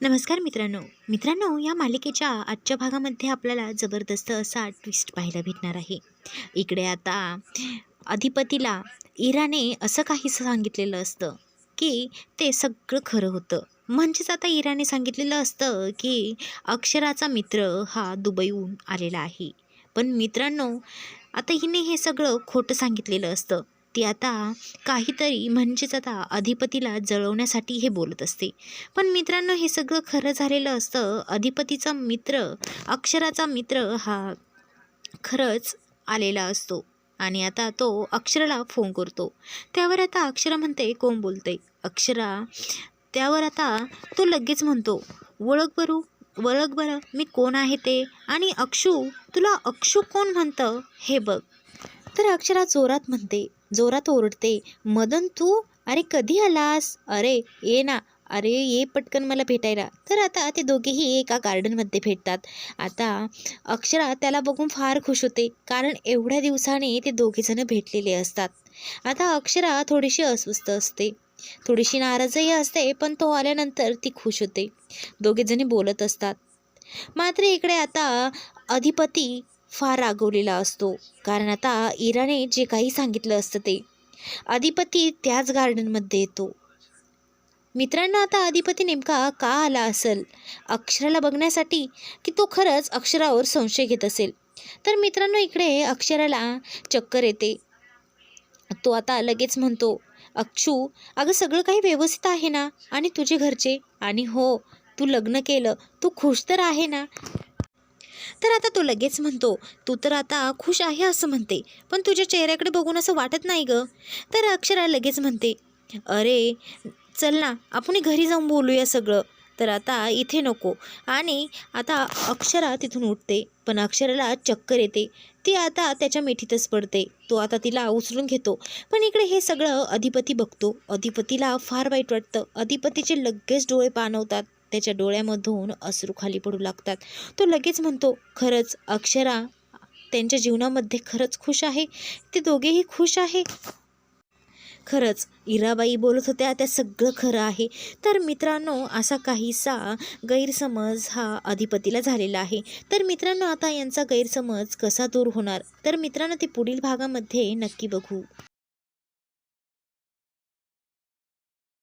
नमस्कार मित्रांनो. मित्रांनो या मालिकेच्या आजच्या भागामध्ये आपल्याला जबरदस्त असा ट्विस्ट पाहायला भेटणार आहे. इकडे आता अधिपतीला इराने असं काही सांगितलेलं असतं की ते सगळं खरं होतं. म्हणजेच आता इराने सांगितलेलं असतं की अक्षराचा मित्र हा दुबईहून आलेला आहे. पण मित्रांनो आता हिने हे सगळं खोटं सांगितलेलं असतं. ती आता काहीतरी म्हणजेच आता अधिपतीला जळवण्यासाठी हे बोलत असते. पण मित्रांनो हे सगळं खरं झालेलं असतं. अधिपतीचा मित्र अक्षराचा मित्र हा खरंच आलेला असतो आणि आता तो अक्षराला फोन करतो. त्यावर आता अक्षरा म्हणते कोण बोलते अक्षरा त्यावर आता तो लगेच म्हणतो ओळख बरू ओळख बरं मी कोण आहे ते? आणि अक्षू तुला अक्षू कोण म्हणतं? हे बघ. तर अक्षरा जोरात म्हणते जोरात ओरडते मदन तू? अरे कधी आलास? अरे ये ना. अरे ये पटकन मला भेटायला. तर आता ते दोघेही एका गार्डनमध्ये भेटतात. आता अक्षरा त्याला बघून फार खुश होते कारण एवढ्या दिवसाने ते दोघेजणं भेटलेले असतात. आता अक्षरा थोडीशी अस्वस्थ असते. थोडीशी नाराजही असते पण तो आल्यानंतर ती खुश होते. दोघेजणी बोलत असतात. मात्र इकडे आता अधिपती फार रागवलेला असतो. कारण आता इराने जे काही सांगितलं असतं ते अधिपती त्याच गार्डनमध्ये येतो. मित्रांनो आता अधिपती नेमका का आला असेल? अक्षराला बघण्यासाठी की तो खरंच अक्षरावर संशय घेत असेल? तर मित्रांनो इकडे अक्षराला चक्कर येते. तो आता लगेच म्हणतो अक्षू अगं सगळं काही व्यवस्थित आहे ना? आणि तुझे घरचे? आणि हो तू लग्न केलं तू खुश तर आहे ना? तर आता तो लगेच म्हणतो तू तर आता खुश आहे असं म्हणते पण तुझ्या चेहऱ्याकडे बघून असं वाटत नाही ग. तर अक्षरा लगेच म्हणते अरे चल ना आपण घरी जाऊन बोलूया सगळं. तर आता इथे नको. आणि आता अक्षरा तिथून उठते पण अक्षराला चक्कर येते. ती आता त्याच्या मिठीतच पडते. तो आता तिला उचलून घेतो. पण इकडे हे सगळं अधिपती बघतो. अधिपतीला फार वाईट वाटतं. अधिपतीचे लगेच डोळे पाणवतात त्याच्या डोळ्यामधून अश्रू खाली पडू लागतात. तो लगेच म्हणतो खरंच अक्षरा त्यांच्या जीवनामध्ये खरंच खुश आहे? ते दोघेही खुश आहे? खरंच इराबाई बोलत होत्या त्या सगळं खरं आहे. तर मित्रांनो असा काहीसा गैरसमज हा अधिपतीला झालेला आहे. तर मित्रांनो आता यांचा गैरसमज कसा दूर होणार? तर मित्रांनो ते पुढील भागामध्ये नक्की बघू.